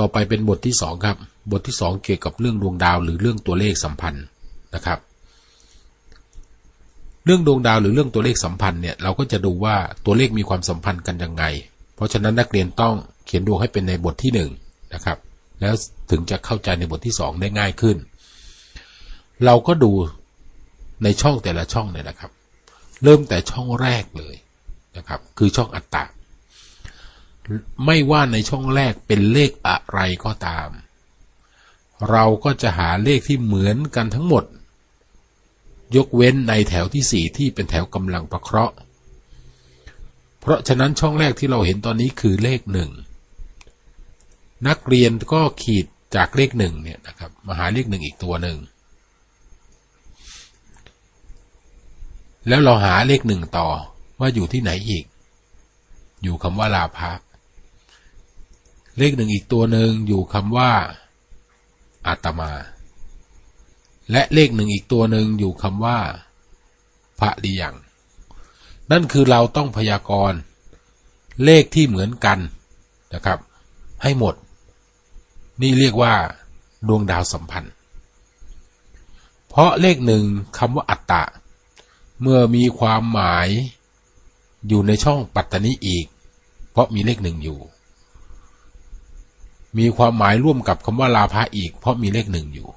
ต่อไปเป็นบทที่สองครับ บทที่สองเกี่ยวกับเรื่องดวงดาวหรือเรื่องตัวเลขสัมพันธ์นะครับ เรื่องดวงดาวหรือเรื่องตัวเลขสัมพันธ์เนี่ยเราก็จะดูว่าตัวเลขมีความสัมพันธ์กันยังไง เพราะฉะนั้นนักเรียนต้องเขียนดวงให้เป็นในบทที่หนึ่งนะครับ แล้วถึงจะเข้าใจในบทที่สองได้ง่ายขึ้น เราก็ดูในช่องแต่ละช่องเนี่ยนะครับ เริ่มแต่ช่องแรกเลยนะครับ คือช่องอัตตา ไม่ว่าในช่องแรกเป็นเลขอะไรก็ตาม เราก็จะหาเลขที่เหมือนกันทั้งหมด ยกเว้นในแถวที่สี่ที่เป็นแถวกำลังประเคราะห์ เพราะฉะนั้นช่องแรกที่เราเห็นตอนนี้คือเลขหนึ่งนักเรียนก็ขีดจากเลขหนึ่งเนี่ยนะครับมาหาเลขหนึ่งอีกตัวหนึ่งแล้วเราหาเลขหนึ่งต่อว่าอยู่ที่ไหนอีก อยู่คำว่าลาภะ เลขหนึ่งอีกตัวหนึ่งอยู่คำว่าอาตมา และเลขหนึ่งอีกตัวหนึ่งอยู่คำว่าพระดิยังนั่นคือเราต้องพยากรณ์เลขที่เหมือนกันนะครับ ให้หมด นี่เรียกว่า ดวงดาวสัมพันธ์ เพราะเลขหนึ่งคำว่าอัตตะ เมื่อมีความหมายอยู่ในช่องปัตตนิอีก เพราะมีเลขหนึ่งอยู่ มีความหมายร่วมกับคำว่าลาภะอีก เพราะมีเลขหนึ่งอยู่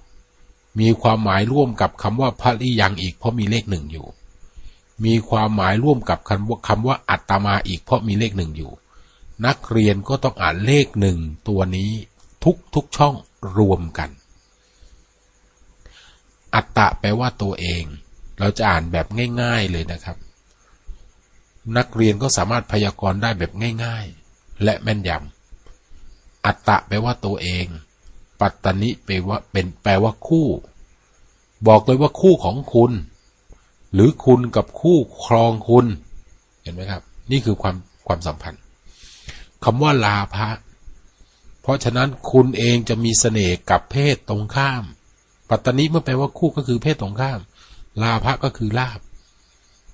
มีความหมายร่วมกับคำว่าพระลิยังอีก เพราะมีเลขหนึ่งอยู่ มีความหมายร่วมกับคำว่าคำว่าอัตมาอีก เพราะมีเลขหนึ่งอยู่ นักเรียนก็ต้องอ่านเลขหนึ่งตัวนี้ทุกทุกช่องรวมกัน อัตตะแปลว่าตัวเอง เราจะอ่านแบบง่าย ๆเลยนะครับ นักเรียนก็สามารถพยากรณ์ได้แบบง่าย ๆ และแม่นยำ อัตตะแปลว่าตัวเอง ปัตตนิแปลว่าเป็นแปลว่าคู่ บอกเลยว่าคู่ของคุณ หรือคุณกับคู่ครองคุณ เห็นไหมครับ นี่คือความความสัมพันธ์คำว่าลาภะเพราะฉะนั้นคุณเองจะมีเสน่ห์กับเพศตรงข้าม ปัตตนิเมื่อแปลว่าคู่ก็คือเพศตรงข้าม ลาภะก็คือลาบ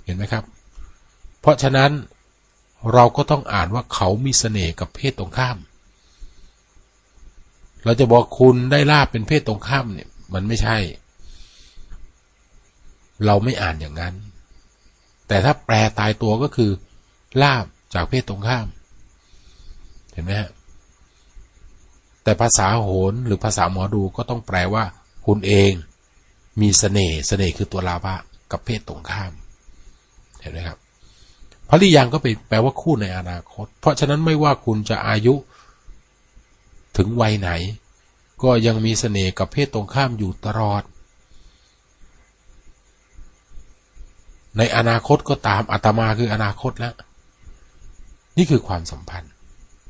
เห็นไหมครับ เพราะฉะนั้นเราก็ต้องอ่านว่าเขามีเสน่ห์กับเพศตรงข้าม เราจะบอกคุณได้ลาบเป็นเพศตรงข้ามเนี่ย มันไม่ใช่ เราไม่อ่านอย่างนั้น แต่ถ้าแปลตายตัวก็คือลาบจากเพศตรงข้าม เห็นไหมฮะแต่ภาษาโหรหรือภาษาหมอดูก็ต้องแปลว่า คุณเองมีสเสน่ห์เสน่ห์คือตัวลาภะกับเพศตรงข้าม เห็นไหมครับพระลิยังก็ไปแปลว่าคู่ในอนาคต เพราะฉะนั้นไม่ว่าคุณจะอายุ ถึงวัยไหน ก็ยังมีเสน่ห์กับเพศตรงข้ามอยู่ตลอด ในอนาคตก็ตามอาตมาคืออนาคตแล้ว นี่คือความสัมพันธ์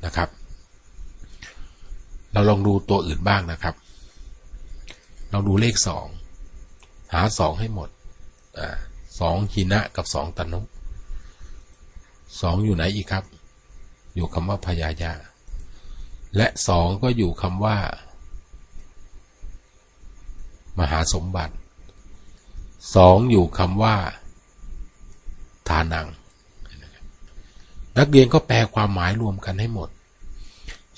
นะครับ เราลองดูตัวอื่นบ้างนะครับ เราดูเลขสองหาสองให้หมดอสองหินะกับสองตนุสองอยู่ไหนอีกครับ อยู่คำว่าพยายา และสองก็อยู่คำว่า มหาสมบัติสองอยู่คำว่า ทานัง นักเรียนก็แปลความหมายรวมกันให้หมด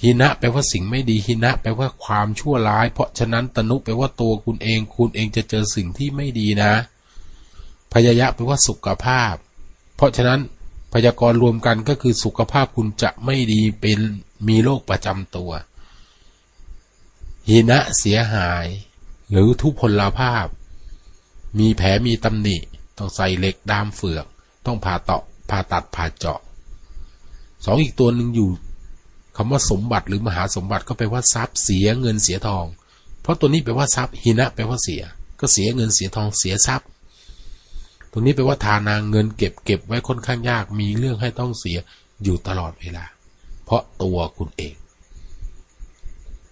หินะแปลว่าสิ่งไม่ดีหินะแปลว่าความชั่วร้าย เพราะฉะนั้นตนุแปลว่าตัวคุณเอง คุณเองจะเจอสิ่งที่ไม่ดีนะ พยายะแปลว่าสุขภาพ เพราะฉะนั้นพยากรณ์รวมกันก็คือสุขภาพคุณจะไม่ดีเป็น มีโรคประจำตัว หินะเสียหาย หรือทุพพลภาพ มีแผลมีตำหนิ ต้องใส่เหล็กดามเฟือก ต้องผ่าเตาะผ่าตัดผ่าเจาะ สองอีกตัวหนึ่งอยู่คำว่าสมบัติหรือมหาสมบัติก็แปลว่าทรัพย์เสียเงินเสียทอง เพราะตัวนี้แปลว่าทรัพย์หินะแปลว่าเสีย ก็เสียเงินเสียทองเสียทรัพย์ตรงนี้แปลว่าทานางเงินเก็บเก็บไว้ค่อนข้างยากมีเรื่องให้ต้องเสียอยู่ตลอดเวลา เพราะตัวคุณเอง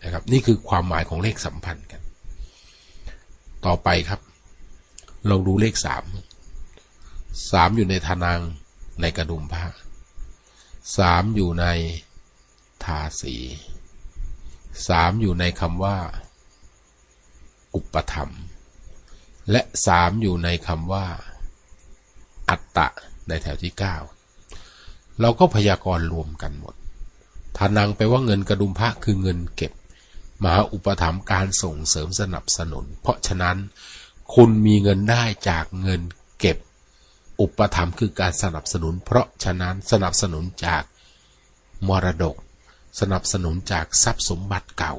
นะครับ นี่คือความหมายของเลขสัมพันธ์กัน ต่อไปครับ เราดูเลขสามสามอยู่ในทานางในกระดุมผ้าสามอยู่ในทาสีสามอยู่ในคำว่า อุปธรรม และสามอยู่ในคำว่า อัตตะในแถวที่เก้าเราก็พยากรณ์รวมกันหมด ทานังไปว่าเงินกระดุมพระคือเงินเก็บ มหาอุปถัมภ์การส่งเสริมสนับสนุน เพราะฉะนั้น คุณมีเงินได้จากเงินเก็บ อุปถัมภ์คือการสนับสนุน เพราะฉะนั้นสนับสนุนจากมรดก สนับสนุนจากทรัพย์สมบัติเก่า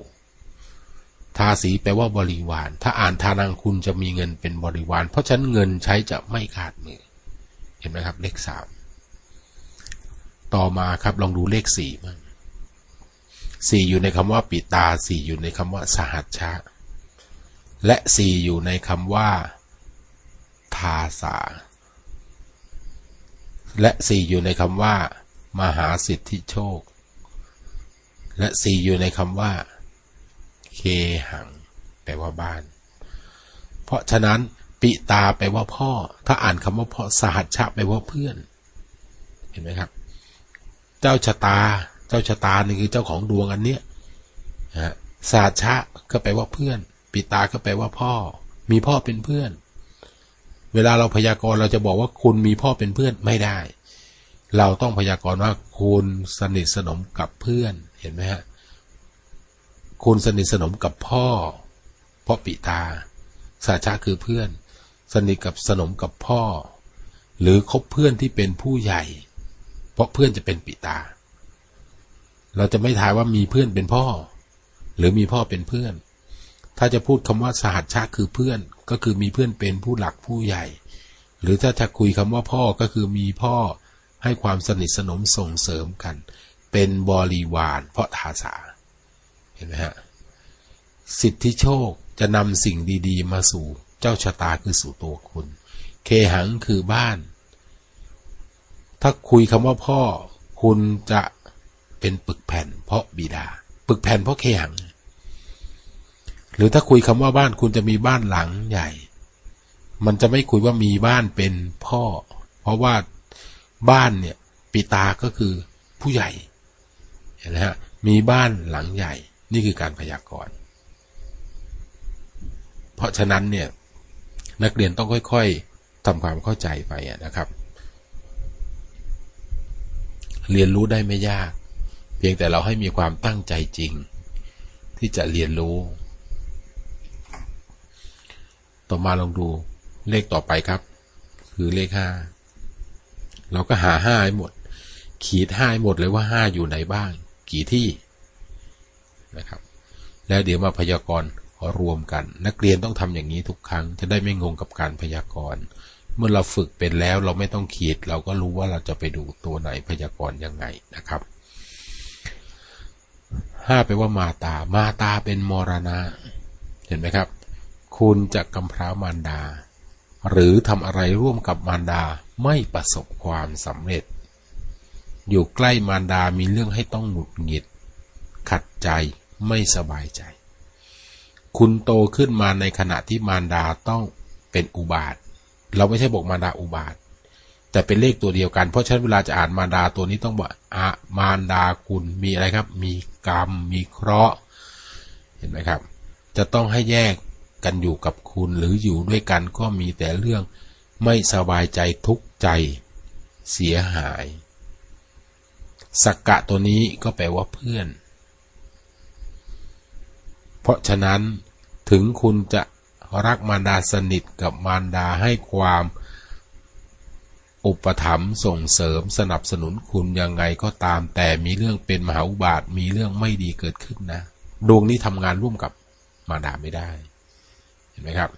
ทาสีแปลว่าบริวาร ถ้าอ่านทานังคุณจะมีเงินเป็นบริวาร เพราะฉะนั้นเงินใช้จะไม่ขาดมือ เห็นไหมครับเลขสามต่อมาครับลองดูเลขสี่บ้าง สี่อยู่ในคำว่าปิตาสี่อยู่ในคำว่าสหัชชะ และสี่อยู่ในคำว่า ทาสา และสี่อยู่ในคำว่า มหาสิทธิโชค และสี่อยู่ในคำว่า เคหัง แปลว่าบ้าน เพราะฉะนั้นปิตาแปลว่าพ่อ ถ้าอ่านคำว่าพ่อสหัชชะแปลว่าเพื่อน เห็นไหมครับ เจ้าชะตา เจ้าชะตานี่คือเจ้าของดวงอันเนี้ยนะสาชะก็แปลว่าเพื่อน ปิตาก็แปลว่าพ่อ มีพ่อเป็นเพื่อน เวลาเราพยากรณ์เราจะบอกว่าคุณมีพ่อเป็นเพื่อนไม่ได้ เราต้องพยากรณ์ว่าคุณสนิทสนมกับเพื่อนเห็นไหมฮะคุณสนิทสนมกับพ่อ เพราะปิตาสาชะคือเพื่อน สนิทกับสนมกับพ่อ หรือคบเพื่อนที่เป็นผู้ใหญ่ เพราะเพื่อนจะเป็นปิตา เราจะไม่ทายว่ามีเพื่อนเป็นพ่อ หรือมีพ่อเป็นเพื่อน ถ้าจะพูดคำว่าสหัชชาคือเพื่อน ก็คือมีเพื่อนเป็นผู้หลักผู้ใหญ่ หรือถ้าจะคุยคำว่าพ่อก็คือมีพ่อให้ความสนิทสนมส่งเสริมกัน เป็นบริวาร เพราะทาสาเห็นไหมฮะสิทธิโชคจะนำสิ่งดีๆ มาสู่เจ้าชะตาคือสู่ตัวคุณ เคหังคือบ้าน ถ้าคุยคำว่าพ่อ คุณจะ เป็นปึกแผ่น เพราะบิดา ปึกแผ่นเพราะเคหัง หรือถ้าคุยคำว่าบ้านคุณจะมีบ้านหลังใหญ่ มันจะไม่คุยว่ามีบ้านเป็นพ่อ เพราะว่าบ้านเนี่ยปิตาก็คือผู้ใหญ่เห็นไหมฮะมีบ้านหลังใหญ่ นี่คือการพยากรณ์เพราะฉะนั้นเนี่ยนักเรียนต้องค่อยๆทำความเข้าใจไปนะครับ เรียนรู้ได้ไม่ยาก พียงแต่เราให้มีความตั้งใจจริง ที่จะเรียนรู้ ต่อมาลองดูเลขต่อไปครับ คือเลขห้าเราก็หาห้าให้หมด ขีดห้าให้หมดเลยว่าห้าอยู่ไหนบ้าง กี่ที่นะครับ แล้วเดี๋ยวมาพยากรณ์รวมกัน นักเรียนต้องทำอย่างนี้ทุกครั้ง จะได้ไม่งงกับการพยากรณ์ เมื่อเราฝึกเป็นแล้วเราไม่ต้องขีด เราก็รู้ว่าเราจะไปดูตัวไหนพยากรณ์ยังไงนะครับ ห้าแปลว่ามาตา มาตาเป็นมรณะ เห็นไหมครับ คุณจะกำพร้ามารดา หรือทำอะไรร่วมกับมารดาไม่ประสบความสำเร็จ อยู่ใกล้มารดามีเรื่องให้ต้องหงุดหงิด ขัดใจไม่สบายใจ คุณโตขึ้นมาในขณะที่มารดาต้องเป็นอุบาท เราไม่ใช่บอกมารดาอุบาท แต่เป็นเลขตัวเดียวกัน เพราะฉะนั้นเวลาจะอ่านมารดาตัวนี้ต้องบอกอะมารดาคุณมีอะไรครับ มี กรรม มีเคราะห์ เห็นไหมครับ จะต้องให้แยกกันอยู่กับคุณหรืออยู่ด้วยกันก็มีแต่เรื่องไม่สบายใจทุกใจ เสียหายสักกะตัวนี้ก็แปลว่าเพื่อน เพราะฉะนั้นถึงคุณจะรักมารดาสนิทกับมารดาให้ความ อุปถัมภ์ส่งเสริมสนับสนุนคุณยังไงก็ตาม แต่มีเรื่องเป็นมหาอุบาทมีเรื่องไม่ดีเกิดขึ้นนะดวงนี้ทำงานร่วมกับมาดาไม่ได้ เห็นไหมครับ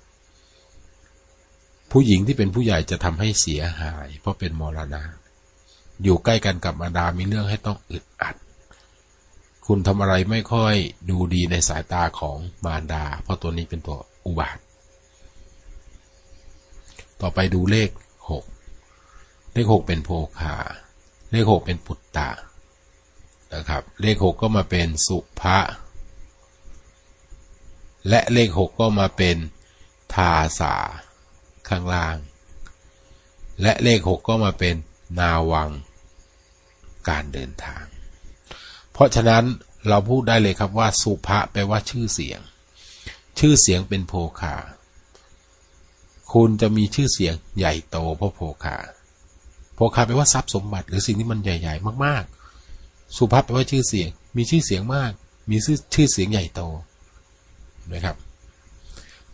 ผู้หญิงที่เป็นผู้ใหญ่จะทำให้เสียหาย เพราะเป็นมรณะอยู่ใกล้กันกับมาดามีเรื่องให้ต้องอึดอัด คุณทำอะไรไม่ค่อยดูดีในสายตาของมารดา เพราะตัวนี้เป็นตัวอุบาท ต่อไปดูเลขหก เลขหกเป็นโภคาเลขหกเป็นปุตตะนะครับ เลขหกก็มาเป็นสุภะและเลขหกก็มาเป็นทาสาข้างล่าง และเลขหกก็มาเป็นนาวัง การเดินทาง เพราะฉะนั้นเราพูดได้เลยครับว่า สุภะแปลว่าชื่อเสียง ชื่อเสียงเป็นโภคาคุณจะมีชื่อเสียงใหญ่โตเพราะโภคา โภคาแปลว่าทรัพย์สมบัติ หรือสิ่งที่มันใหญ่ ๆ มากๆ สุภาพแปลว่าชื่อเสียง มีชื่อเสียงมาก มีชื่อชื่อเสียงใหญ่โตนะครับ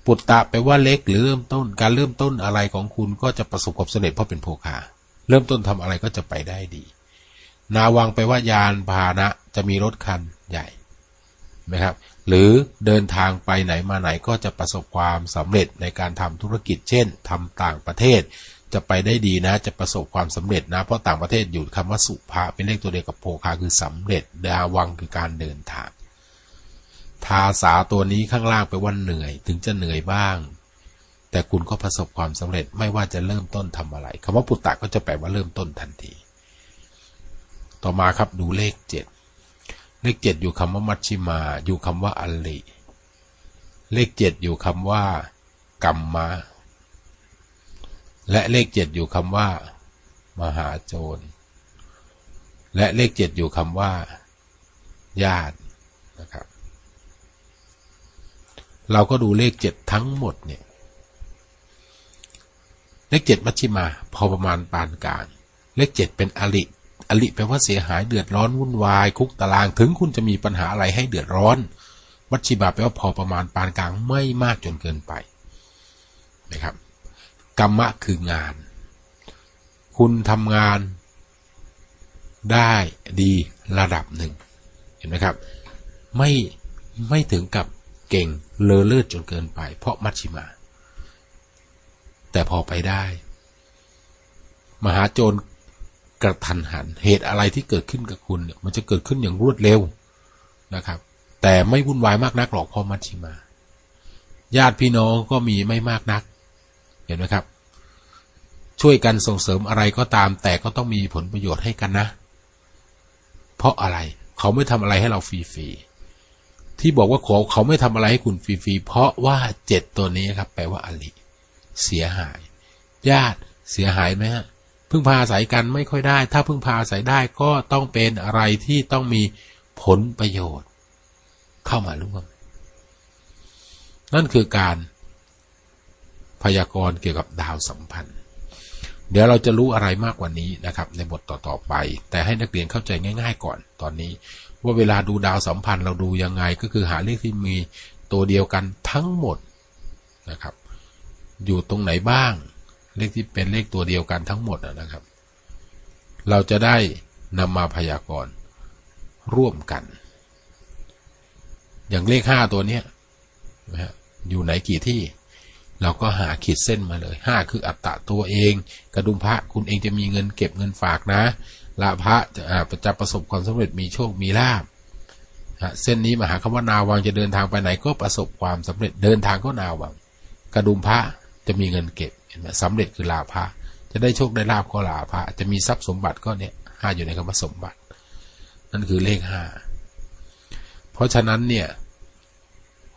ปุตตะแปลว่าเล็กหรือเริ่มต้น การเริ่มต้นอะไรของคุณก็จะประสบความสำเร็จเพราะเป็นโภคา เริ่มต้นทำอะไรก็จะไปได้ดี นาวังแปลว่ายานพาหนะจะมีรถคันใหญ่นะครับ หรือเดินทางไปไหนมาไหนก็จะประสบความสำเร็จในการทำธุรกิจ เช่นทำต่างประเทศ จะไปได้ดีนะ จะประสบความสำเร็จนะ เพราะต่างประเทศอยู่คำว่าสุภาเป็นเลขตัวเดียวกับโภคาคือสำเร็จ ดาวังคือการเดินทาง ทาสาตัวนี้ข้างล่างไปว่าเหนื่อย ถึงจะเหนื่อยบ้าง แต่คุณก็ประสบความสำเร็จไม่ว่าจะเริ่มต้นทำอะไรคำว่าปุตตะก็จะแปลว่าเริ่มต้นทันที ต่อมาครับดูเลขเจ็ดเลขเจ็ดอยู่คำว่ามัชชิมา อยู่คำว่าอัลลิเลขเจ็ดอยู่คำว่ากัมมะ และเลขเจ็ดอยู่คำว่า มหาโจร และเลขเจ็ดอยู่คำว่า ญาตินะครับ เราก็ดูเลขเจ็ดทั้งหมดเนี่ย เลขเจ็ดมัชชิมา พอประมาณปานกลาง เลขเจ็ดเป็นอลิอลิแปลว่าเสียหายเดือดร้อนวุ่นวาย คุกตารางถึงคุณจะมีปัญหาอะไรให้เดือดร้อน มัชชิมาแปลว่าพอประมาณปานกลางไม่มากจนเกินไปนะครับ กรรมะคืองาน คุณทำงานได้ดีระดับหนึ่ง เห็นไหมครับ ไม่ไม่ถึงกับเก่งเลอเลิศจนเกินไป เพราะมัชชิมา แต่พอไปได้ มหาโจรกระทันหัน เหตุอะไรที่เกิดขึ้นกับคุณเนี่ยมันจะเกิดขึ้นอย่างรวดเร็วนะครับ แต่ไม่วุ่นวายมากนักหรอกเพราะมัชชิมา ญาติพี่น้องก็มีไม่มากนัก เห็นไหมครับ ช่วยกันส่งเสริมอะไรก็ตาม แต่ก็ต้องมีผลประโยชน์ให้กันนะ เพราะอะไรเขาไม่ทำอะไรให้เราฟรีๆที่บอกว่าเขาเขาไม่ทำอะไรให้คุณฟรีๆเพราะว่าเจ็ดตัวนี้ครับ แปลว่าอลิเสียหาย ญาติเสียหายไหมฮะพึ่งพาอาศัยกันไม่ค่อยได้ ถ้าพึ่งพาอาศัยได้ก็ต้องเป็นอะไรที่ต้องมีผลประโยชน์ เข้ามาร่วม นั่นคือการ พยากรณ์เกี่ยวกับดาวสัมพันธ์ เดี๋ยวเราจะรู้อะไรมากกว่านี้นะครับ ในบทต่อๆไป แต่ให้นักเรียนเข้าใจง่าย ๆ ก่อนตอนนี้ ว่าเวลาดูดาวสัมพันธ์เราดูยังไงก็คือหาเลขที่มีตัวเดียวกันทั้งหมดนะครับ อยู่ตรงไหนบ้าง เลขที่เป็นเลขตัวเดียวกันทั้งหมดนะครับ เราจะได้นำมาพยากรณ์ร่วมกัน อย่างเลขห้าตัวเนี้ยนะฮะอยู่ไหนกี่ที่ เราก็หาขีดเส้นมาเลยห้าคืออัตตะตัวเอง กระดุมพระคุณเองจะมีเงินเก็บเงินฝากนะละพระจะจะประสบความสำเร็จมีโชคมีลาบเส้นนี้มหาคำว่านาวังจะเดินทางไปไหนก็ประสบความสำเร็จเดินทางก็นาวัง กระดุมพระจะมีเงินเก็บเห็นไหมสำเร็จคือลาภะจะได้โชคได้ลาบก็ลาภะจะมีทรัพย์สมบัติก็เนี่ยห้าอยู่ในคำว่าสมบัติ นั่นคือเลขห้าเพราะฉะนั้นเนี่ย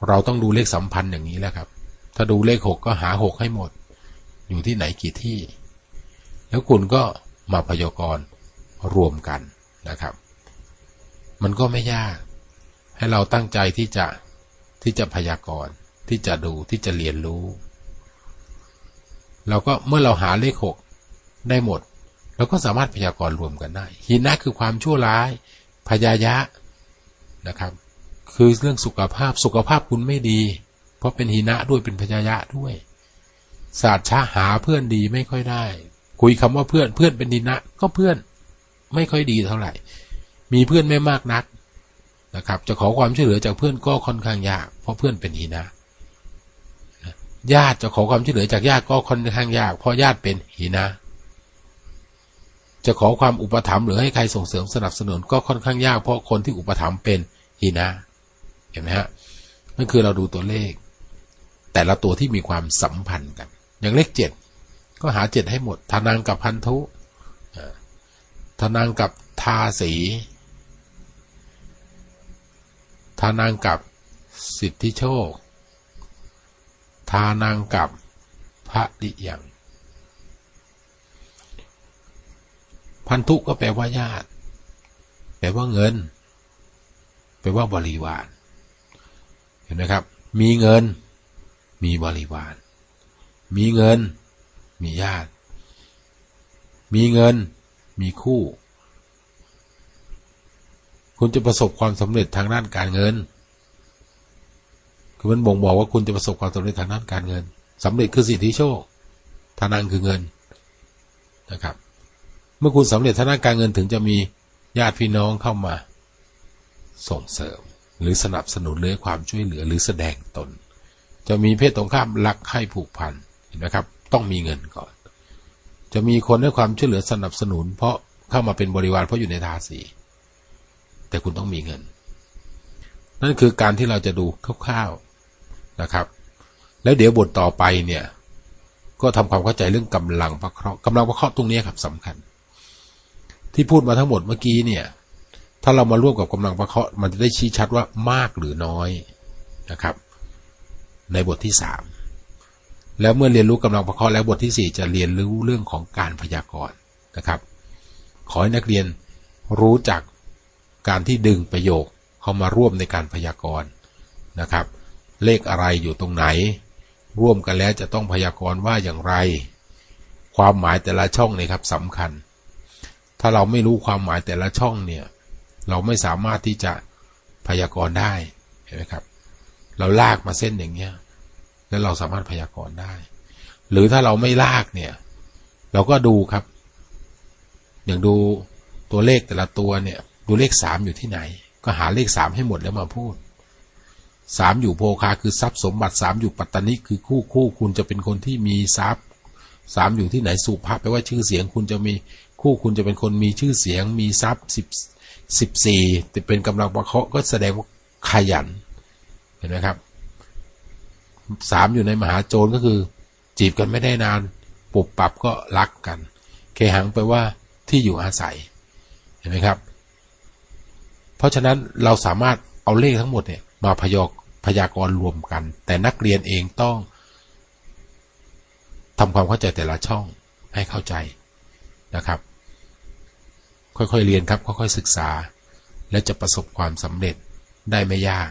เราต้องดูเลขสัมพันธ์อย่างนี้แหละครับ ถ้าดูเลขหกก็หาหกให้หมด อยู่ที่ไหนกี่ที่ แล้วคุณก็มาพยากรณ์รวมกันนะครับ มันก็ไม่ยาก ให้เราตั้งใจที่จะที่จะพยากรณ์ที่จะดูที่จะเรียนรู้เราก็เมื่อเราหาเลขหกได้หมดเราก็สามารถพยากรณ์รวมกันได้หินะคือความชั่วร้ายพยายะนะครับ คือเรื่องสุขภาพสุขภาพคุณไม่ดี เพราะเป็นหินะด้วยเป็นพยายะด้วยศาสตร์ชาหาเพื่อนดีไม่ค่อยได้ คุยคำว่าเพื่อนเพื่อนเป็นหินะ ก็เพื่อนไม่ค่อยดีเท่าไหร่ มีเพื่อนไม่มากนักนะครับ จะขอความช่วยเหลือจากเพื่อนก็ค่อนข้างยาก เพราะเพื่อนเป็นหินะญาติจะขอความช่วยเหลือจากญาติก็ค่อนข้างยากเพราะญาติเป็นหินะ จะขอความอุปถัมภ์หรือให้ใครส่งเสริมสนับสนุนก็ค่อนข้างยากเพราะคนที่อุปถัมภ์เป็นหินะ เห็นไหมฮะนั่นคือเราดูตัวเลข แต่ละตัวที่มีความสัมพันธ์กัน อย่างเลขเจ็ดก็หาเจ็ดให้หมดทานังกับพันธุทานังกับทาสีทานังกับสิทธิโชค ทานังกับพระดิยัง พันธุก็แปลว่าญาติ แปลว่าเงิน แปลว่าบริวาร เห็นไหมครับ มีเงิน มีบริวาร มีเงิน มีญาติ มีเงิน มีคู่ คุณจะประสบความสำเร็จทางด้านการเงิน คือมันบ่งบอกว่าคุณจะประสบความสำเร็จทางด้านการเงินสำเร็จคือสิทธิโชคทานังคือเงินนะครับ เมื่อคุณสำเร็จทางด้านการเงินถึงจะมีญาติพี่น้องเข้ามาส่งเสริมหรือสนับสนุนหรือความช่วยเหลือหรือแสดงตน จะมีเพศตรงข้ามรักให้ผูกพันเห็นไหมครับ ต้องมีเงินก่อน จะมีคนให้ความช่วยเหลือสนับสนุน เพราะเข้ามาเป็นบริวารเพราะอยู่ในทาสี แต่คุณต้องมีเงิน นั่นคือการที่เราจะดูคร่าวๆนะครับ แล้วเดี๋ยวบทต่อไปเนี่ย ก็ทำความเข้าใจเรื่องกำลังพระเคราะห์กำลังพระเคราะห์ตรงนี้ครับสำคัญ ที่พูดมาทั้งหมดเมื่อกี้เนี่ย ถ้าเรามาร่วมกับกำลังพระเคราะห์มันจะได้ชี้ชัดว่ามากหรือน้อยนะครับ ในบทที่สามแล้วเมื่อเรียนรู้กำลังพระเคราะห์แล้วบทที่สี่จะเรียนรู้เรื่องของการพยากรณ์นะครับ ขอให้นักเรียนรู้จักการที่ดึงประโยคเข้ามาร่วมในการพยากรณ์นะครับ เลขอะไรอยู่ตรงไหน ร่วมกันแล้วจะต้องพยากรณ์ว่าอย่างไร ความหมายแต่ละช่องเนี่ยครับสำคัญ ถ้าเราไม่รู้ความหมายแต่ละช่องเนี่ยเราไม่สามารถที่จะพยากรณ์ได้เห็นไหมครับ เราลากมาเส้นอย่างเงี้ย แล้วเราสามารถพยากรณ์ได้ หรือถ้าเราไม่ลากเนี่ย เราก็ดูครับ อย่างดูตัวเลขแต่ละตัวเนี่ย ดูเลขสามอยู่ที่ไหน ก็หาเลขสามให้หมดแล้วมาพูดสามอยู่โภคาคือทรัพย์สมบัติสามอยู่ปัตตานิคือคู่คู่คุณจะเป็นคนที่มีทรัพย์สามอยู่ที่ไหนสุภาพแปลว่าชื่อเสียงคุณจะมีคู่คุณจะเป็นคนมีชื่อเสียง มีทรัพย์สิบสิบสี่แต่เป็นกำลังประเคาะก็แสดงว่าขยันเห็นไหมครับ สามอยู่ในมหาโจรก็คือ จีบกันไม่ได้นานปุบปรับก็รักกัน เคหังไปว่าที่อยู่อาศัย เห็นไหมครับ เพราะฉะนั้นเราสามารถเอาเลขทั้งหมดเนี่ยมาพยากพยากรรวมกัน แต่นักเรียนเองต้องทำความเข้าใจแต่ละช่องให้เข้าใจนะครับ ค่อยๆเรียนครับ ค่อยๆศึกษา และจะประสบความสำเร็จได้ไม่ยาก